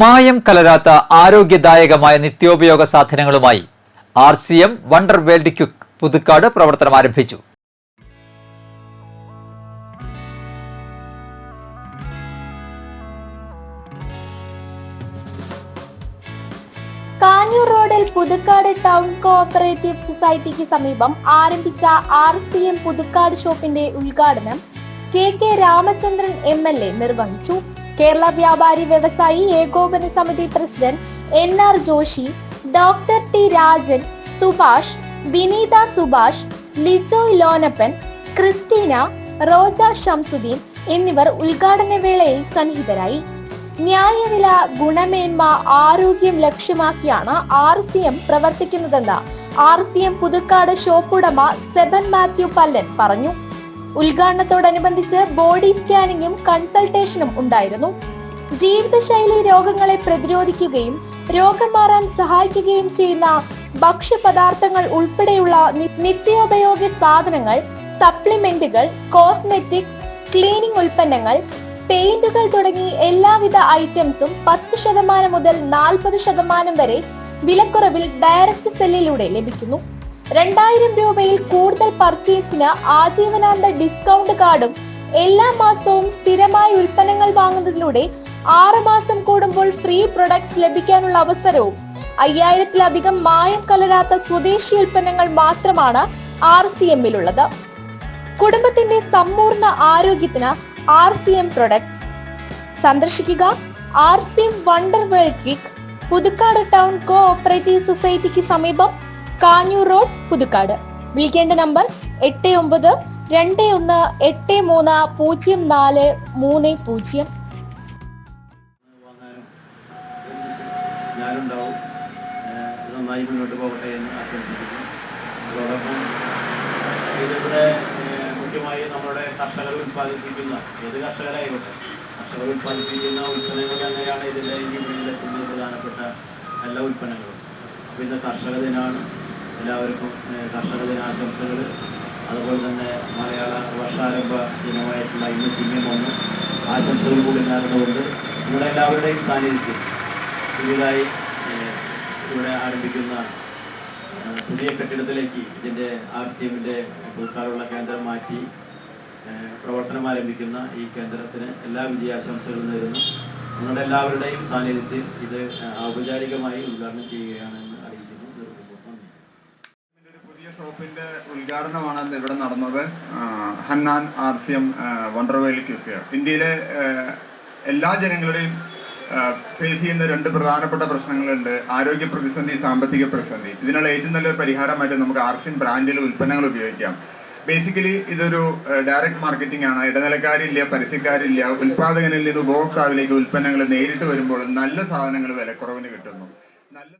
മായം കലരാത്ത ആരോഗ്യദായകമായ നിത്യോപയോഗ സാധനങ്ങളുമായി R C M wonder world quick Puthukkad പ്രവർത്തനം ആരംഭിച്ചു. കാഞ്ഞൂർ റോഡിൽ പുതുക്കാട് ടൗൺ കോഓപ്പറേറ്റീവ് സൊസൈറ്റിക്ക് സമീപം ആരംഭിച്ച ആർ സി എം പുതുക്കാട് ഷോപ്പിന്റെ ഉദ്ഘാടനം K K Ramachandran M L A നിർവഹിച്ചു. കേരള വ്യാപാരി വ്യവസായി ഏകോപന സമിതി president N R Joshi doctor T Rajan Subhash Vineetha Subhash Lijoy Lonappan Christina Roja Shamsuddin എന്നിവർ ഉദ്ഘാടന വേളയിൽ സന്നിഹിതരായി. ന്യായവില ഗുണമേന്മ ആരോഗ്യം ലക്ഷ്യമാക്കിയാണ് ആർ സി എം പ്രവർത്തിക്കുന്നതെന്ന് ആർ സി എം പുതുക്കാട് ഷോപ്പുടമ സെബൻ മാത്യു പല്ലൻ പറഞ്ഞു. ഉദ്ഘാടനത്തോടനുബന്ധിച്ച് ബോഡി സ്കാനിങ്ങും കൺസൾട്ടേഷനും ഉണ്ടായിരുന്നു. ജീവിതശൈലി രോഗങ്ങളെ പ്രതിരോധിക്കുകയും രോഗം മാറാൻ സഹായിക്കുകയും ചെയ്യുന്ന ഭക്ഷ്യപദാർത്ഥങ്ങൾ ഉൾപ്പെടെയുള്ള നിത്യോപയോഗ സാധനങ്ങൾ സപ്ലിമെന്റുകൾ കോസ്മെറ്റിക് ക്ലീനിംഗ് ഉൽപ്പന്നങ്ങൾ പെയിന്റുകൾ തുടങ്ങി എല്ലാവിധ ഐറ്റംസും പത്ത് ശതമാനം മുതൽ നാൽപ്പത് ശതമാനം വരെ വിലക്കുറവിൽ ഡയറക്റ്റ് സെല്ലിലൂടെ ലഭിക്കുന്നു. രണ്ടായിരം രൂപയിൽ കൂടുതൽ പർച്ചേസിന് ആജീവനാന്ത ഡിസ്കൗണ്ട് കാർഡും എല്ലാ മാസവും സ്ഥിരമായി ഉൽപ്പന്നങ്ങൾ വാങ്ങുന്നതിലൂടെ ആറ് മാസം കൂടുമ്പോൾ ഫ്രീ പ്രൊഡക്ട്സ് ലഭിക്കാനുള്ള അവസരവും. അയ്യായിരത്തിലധികം മായം കലരാത്ത സ്വദേശി ഉൽപ്പന്നങ്ങൾ മാത്രമാണ് ആർ സി എമ്മിലുള്ളത്. കുടുംബത്തിന്റെ സമ്പൂർണ ആരോഗ്യത്തിന് ആർ സി എം പ്രൊഡക്ട്സ് സന്ദർശിക്കുക. R C M wonder world quick Puthukkad town co operative സൊസൈറ്റിക്ക് സമീപം കാഞ്ഞൂർ റോഡ് പുതുക്കാട്. വിളിക്കേണ്ട നമ്പർ എട്ട് ഒമ്പത് രണ്ട് ഒന്ന് എട്ട് മൂന്ന് പൂജ്യം നാല് മൂന്ന് പൂജ്യം. ഞാനുണ്ടാവും. മുന്നോട്ട് എന്ന് ആശംസിക്കുന്നു. നമ്മുടെ കർഷകർ ഉൽപ്പാദിപ്പിക്കുന്ന ഏത് കർഷകരായിക്കോട്ടെ കർഷകർ ഉൽപ്പാദിപ്പിക്കുന്ന ഉൽപ്പന്നങ്ങൾ തന്നെയാണ് ഇതിന്റെ ഈ വിപണിയിലെത്തുന്ന പ്രധാനപ്പെട്ട എല്ലാ ഉൽപ്പന്നങ്ങളും. അപ്പോൾ ഇന്ന് കർഷക ദിനമാണ് എല്ലാവർക്കും കർഷക ദിനാശംസകൾ. അതുപോലെ തന്നെ മലയാള വർഷാരംഭ ദിനമായിട്ടുള്ള ഇന്ന് ചിഹ്നം ഒന്ന് ആശംസകൾ കൂടി നേർന്നുകൊണ്ട് ഇവിടെ എല്ലാവരുടെയും സാന്നിധ്യം പുതിയതായി ഇവിടെ ആരംഭിക്കുന്ന പുതിയ കെട്ടിടത്തിലേക്ക് ഇതിന്റെ ആർ സി എമ്മിന്റെ പുതുക്കാറുള്ള കേന്ദ്രം മാറ്റി പ്രവർത്തനം ആരംഭിക്കുന്ന ഈ കേന്ദ്രത്തിന് എല്ലാ വിജയാശംസകളും നേരുന്നു. നിങ്ങളുടെ എല്ലാവരുടെയും സാന്നിധ്യത്തിൽ ഇത് ഔപചാരികമായി ഉദ്ഘാടനം ചെയ്യുകയാണെന്ന് ഉദ്ഘാടനമാണ് ഇവിടെ നടന്നത്. ഹന്നാൻ ആർ സി എം ഇന്ത്യയിലെ എല്ലാ ജനങ്ങളുടെയും ഫേസ് ചെയ്യുന്ന രണ്ട് പ്രധാനപ്പെട്ട പ്രശ്നങ്ങളുണ്ട്. ആരോഗ്യ പ്രതിസന്ധി സാമ്പത്തിക പ്രതിസന്ധി. ഇതിനുള്ള ഏറ്റവും നല്ലൊരു പരിഹാരമായിട്ട് നമുക്ക് ആർ സി എം ബ്രാൻഡിലെ ഉൽപ്പന്നങ്ങൾ ഉപയോഗിക്കാം. ബേസിക്കലി ഇതൊരു ഡയറക്റ്റ് മാർക്കറ്റിംഗ് ആണ്. ഇടനിലക്കാരില്ല പരസ്യക്കാരില്ല ഉൽപാദകനിൽ നിന്ന് ഉപഭോക്താവിലേക്ക് ഉൽപ്പന്നങ്ങൾ നേരിട്ട് വരുമ്പോൾ നല്ല സാധനങ്ങൾ വിലക്കുറവിന് കിട്ടുന്നു. നല്ല